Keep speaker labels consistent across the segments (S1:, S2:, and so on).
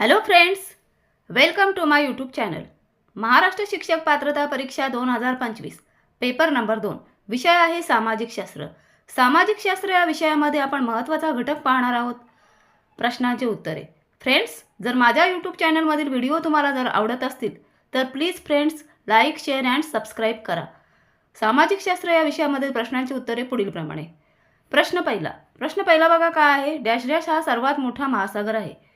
S1: Hello friends welcome to my YouTube channel Maharashtra शिक्षक पात्रता परीक्षा दोन हजार पंचवीस. पेपर नंबर दोन. विषय आहे सामाजिक शास्त्र. सामाजिक शास्त्र या विषयामध्ये आपण महत्त्वाचा घटक पाहणार आहोत. प्रश्नांची उत्तरे. फ्रेंड्स जर माझ्या यूट्यूब चॅनलमधील व्हिडिओ तुम्हाला जर आवडत असतील तर please friends like share and subscribe करा. सामाजिक शास्त्र या विषयामध्ये प्रश्नांची उत्तरे पुढीलप्रमाणे. प्रश्न पहिला. प्रश्न पहिला बघा काय आहे? डॅश डॅश हा सर्वात मोठा महासागर आहे.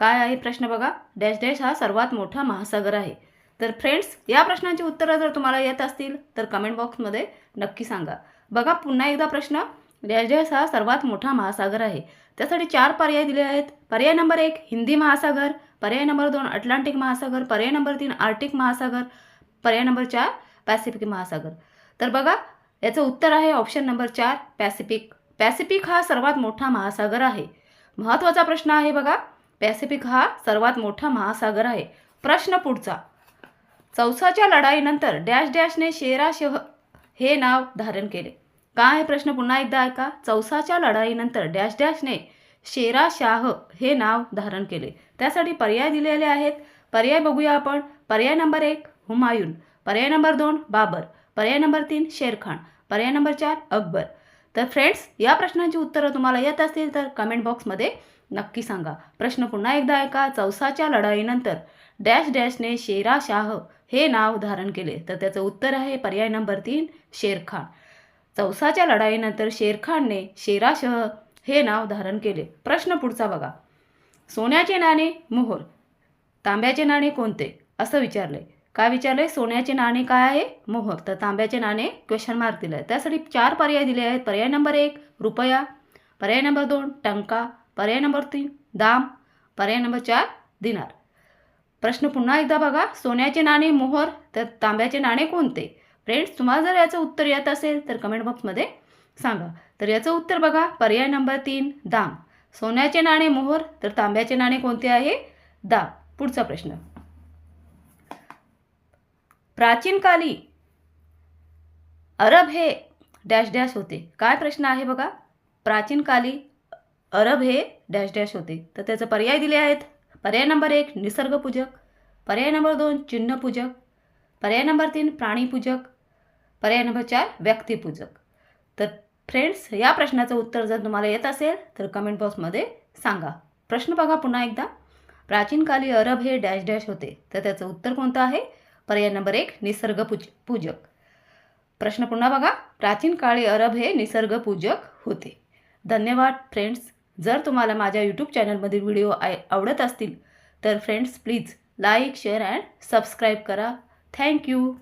S1: काय आहे प्रश्न बघा? डॅश डॅश हा सर्वात मोठा महासागर आहे. तर फ्रेंड्स या प्रश्नांची उत्तरं जर तुम्हाला येत असतील तर कमेंट बॉक्समध्ये नक्की सांगा. बघा पुन्हा एकदा प्रश्न. डॅश डॅश हा सर्वात मोठा महासागर आहे. त्यासाठी चार पर्याय दिले आहेत. पर्याय नंबर एक हिंदी महासागर. पर्याय नंबर दोन अटलांटिक महासागर. पर्याय नंबर तीन आर्टिक महासागर. पर्याय नंबर चार पॅसिफिक महासागर. तर बघा याचं उत्तर आहे ऑप्शन नंबर चार पॅसिफिक. पॅसिफिक हा सर्वात मोठा महासागर आहे. महत्त्वाचा प्रश्न आहे बघा. पॅसिफिक हा सर्वात मोठा महासागर आहे. प्रश्न पुढचा. चौसाच्या लढाईनंतर डॅश डॅशने शेरा शह हे नाव धारण केले. काय हे प्रश्न पुन्हा एकदा ऐका? चौसाच्या लढाईनंतर डॅश डॅशने शेरा शाह हे नाव धारण केले. त्यासाठी पर्याय दिलेले आहेत. पर्याय बघूया आपण. पर्याय नंबर एक हुमायून. पर्याय नंबर दोन बाबर. पर्याय नंबर तीन शेरखान. पर्याय नंबर चार अकबर. तर फ्रेंड्स या प्रश्नांची उत्तरं तुम्हाला येत असतील तर कमेंट बॉक्समध्ये नक्की सांगा. प्रश्न पुन्हा एकदा ऐका. चौसाच्या लढाईनंतर डॅश डॅशने शेरा शाह हे नाव धारण केले. तर त्याचं उत्तर आहे पर्याय नंबर तीन शेरखान. चौसाच्या लढाईनंतर शेरखानने शेराशाह हे नाव धारण केले. प्रश्न पुढचा बघा. सोन्याचे नाणे मोहर तांब्याचे नाणे कोणते? असं विचारले काय विचारलंय? सोन्याचे नाणे काय आहे? मोहर तर तांब्याचे नाणे क्वेश्चन मार्क दिलं आहे त्यासाठी चार पर्याय दिले आहेत. पर्याय नंबर एक रुपया. पर्याय नंबर दोन टंका. पर्याय नंबर तीन दाम. पर्याय नंबर चार दिनार. प्रश्न पुन्हा एकदा बघा. सोन्याचे नाणे मोहर. तर तांब्याचे नाणे कोणते? फ्रेंड्स तुम्हाला जर याचं उत्तर येत असेल तर कमेंट बॉक्समध्ये सांगा. तर याचं उत्तर बघा. पर्याय नंबर तीन दाम. सोन्याचे नाणे मोहर. तर तांब्याचे नाणे कोणते आहे? दाम. पुढचा प्रश्न. प्राचीन काली अरब हे डॅश डॅश होते. काय प्रश्न आहे बघा? प्राचीन काली अरब हे डॅश डॅश होते. तर त्याचे पर्याय दिले आहेत. पर्याय नंबर एक निसर्गपूजक. पर्याय नंबर दोन चिन्हपूजक. पर्याय नंबर तीन प्राणीपूजक. पर्याय नंबर चार व्यक्तिपूजक. तर फ्रेंड्स या प्रश्नाचं उत्तर जर तुम्हाला येत असेल तर कमेंट बॉक्समध्ये सांगा. प्रश्न बघा पुन्हा एकदा. प्राचीन काली अरब हे डॅश डॅश होते. तर त्याचं उत्तर कोणतं आहे? पर्याय नंबर एक निसर्ग पूज पूजक. प्रश्न पुन्हा बघा. प्राचीन काळी अरब हे निसर्गपूजक होते. धन्यवाद फ्रेंड्स जर तुम्हाला माझ्या यूट्यूब चॅनलमधील व्हिडिओ आय आवडत असतील तर friends please like share and subscribe करा. Thank you